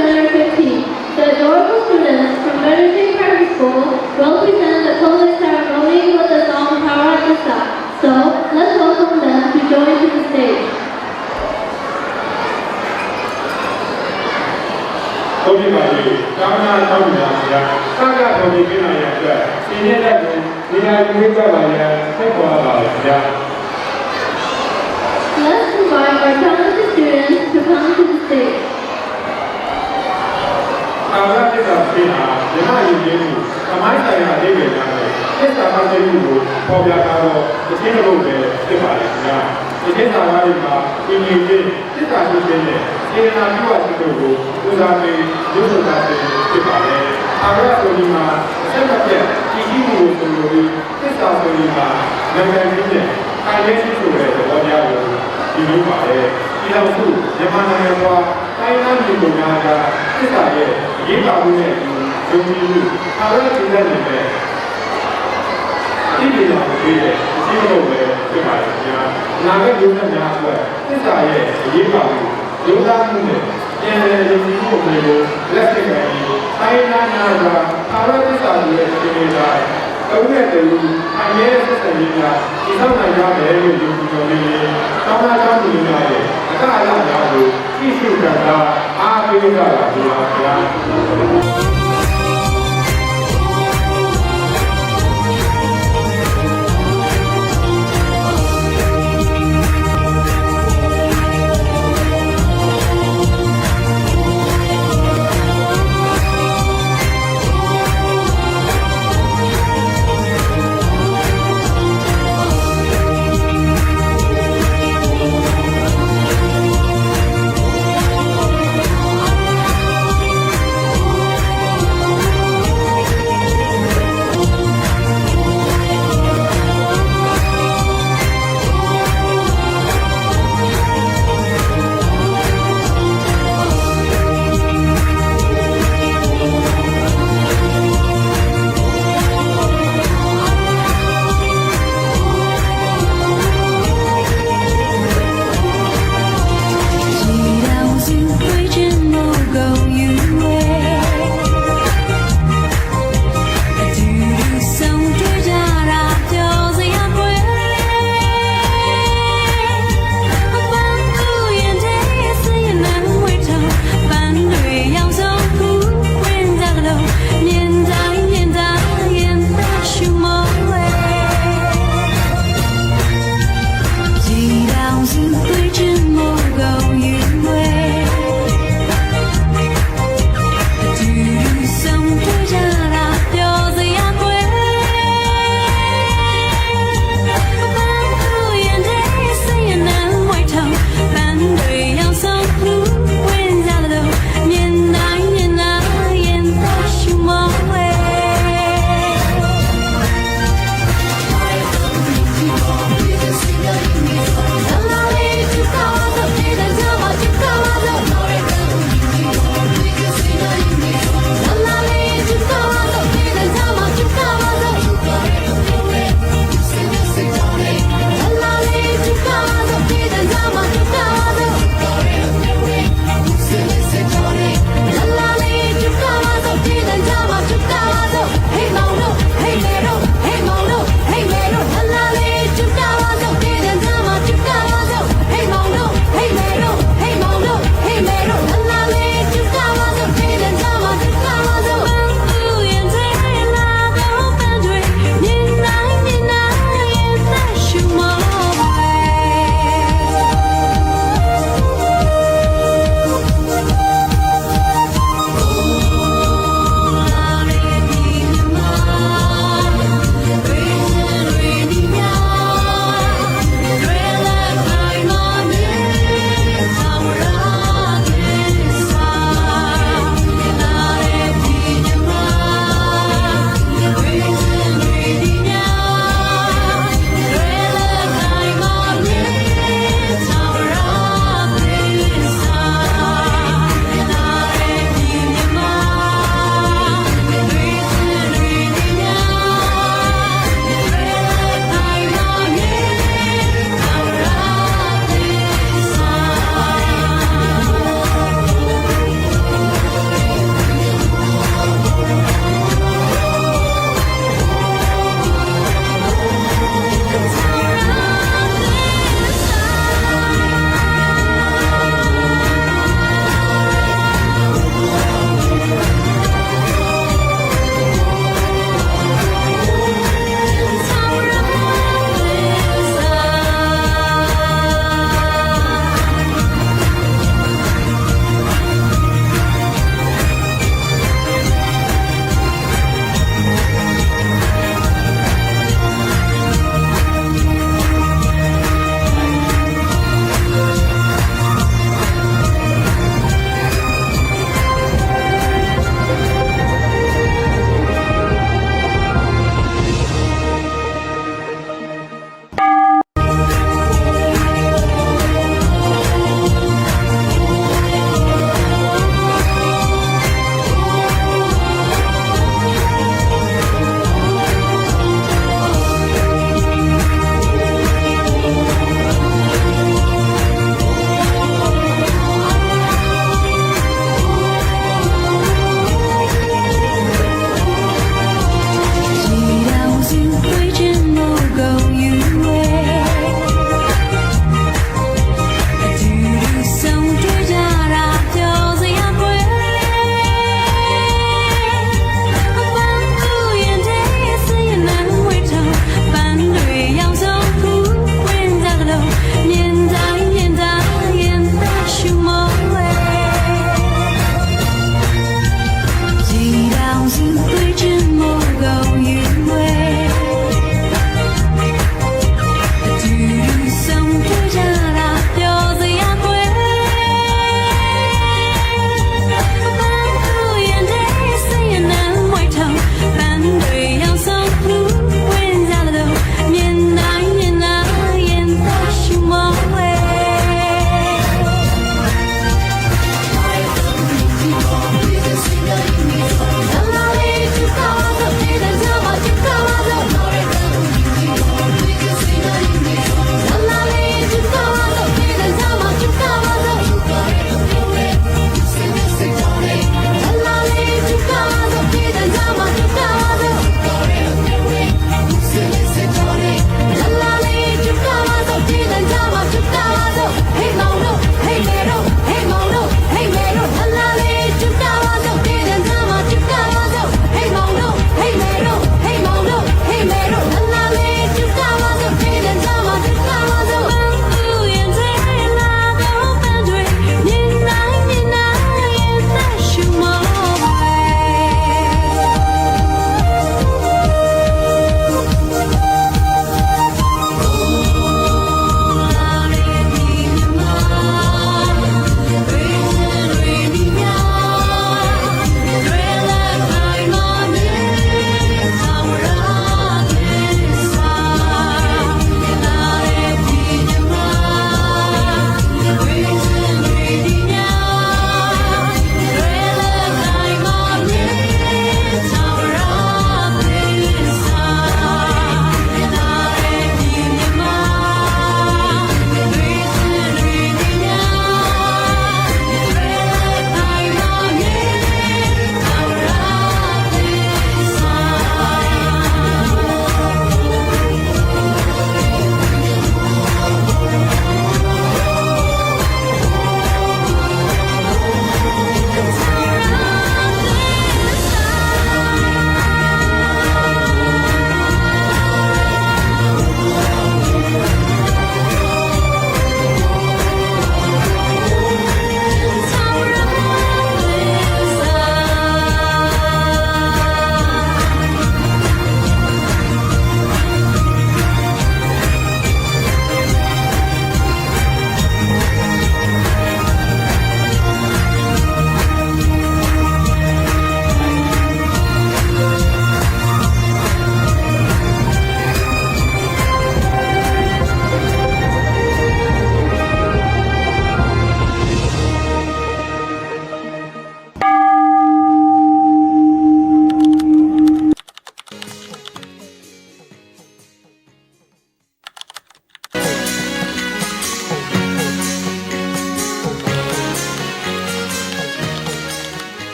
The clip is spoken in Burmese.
2015, the adorable students from Benedict Primary School will present the public ceremony with the song Paradisa. So let's welcome them to join to the stage. Let's invite our talented students to come to the stage. သာဝတ္တသစ္စာပြည့်ဟာဓမ္မယဉ်ကျေးမှုသမိုင်းဆိုင်ရာအဓိပ္ပာယ်များတဲ့သစ္စာမှတ်သိမှုကိုပေါ်ပြထားတော့အချင်းတစ်လုံးပဲဖြစ်ပါလေခင်ဗျာဒီသစ္စာသားတွေမှာအင်းကြီးချင်းသစ္စာရှိခြင်းနဲ့စေနာပြုဝရှိတို့ကိုဦးစားပေးရုပ်စုသားခြင်းဖြစ်ပါလေအာရဆိုဒီမှာအဆက်မပြတ်ကြည်ကြီးမှုကိုဆိုလိုပြီးသစ္စာဆိုဒီမှာနိုင်ငံကြီးနဲ့အာရဲရှိဆိုတဲ့သဘောတရားကိုဒီလိုပါလေဒီလောက်စုမြန်မာနိုင်ငံကတိုင်းသားမျိုးကိုများကသစ္စာရဲ့အ ရေးပါမှုနဲ့ယုံကြည်မှုအာရကျင့်တဲ့နေနဲ့ဒီလိုလာပြီးတဲ့အစီအစဉ်ပဲဖြစ်ပါလိမ့်မယ်။နာမည်မျိုးနဲ့များအတွက်သစ္စာရဲ့အရေးပါမှုဒုသားမှုနဲ့ပြန်လည်ရည်မှုတွေကိုလက်ရှိကပြီးတိုင်းနာနာကအာရသစ္စာရဲ့အစီအစဉ်တိုင်း အုံးနဲ့တူအမြဲဆက်ဆံရေးများဒီဆောင်နိုင်ကြမယ်လို့ယုံကြည်တော်လေး။တောင်းတာတောင်းနေကြရဲ့အကအလားများကိုကြည့်ရှုကြတာအားပေးကြတာဒီပါဗျာ။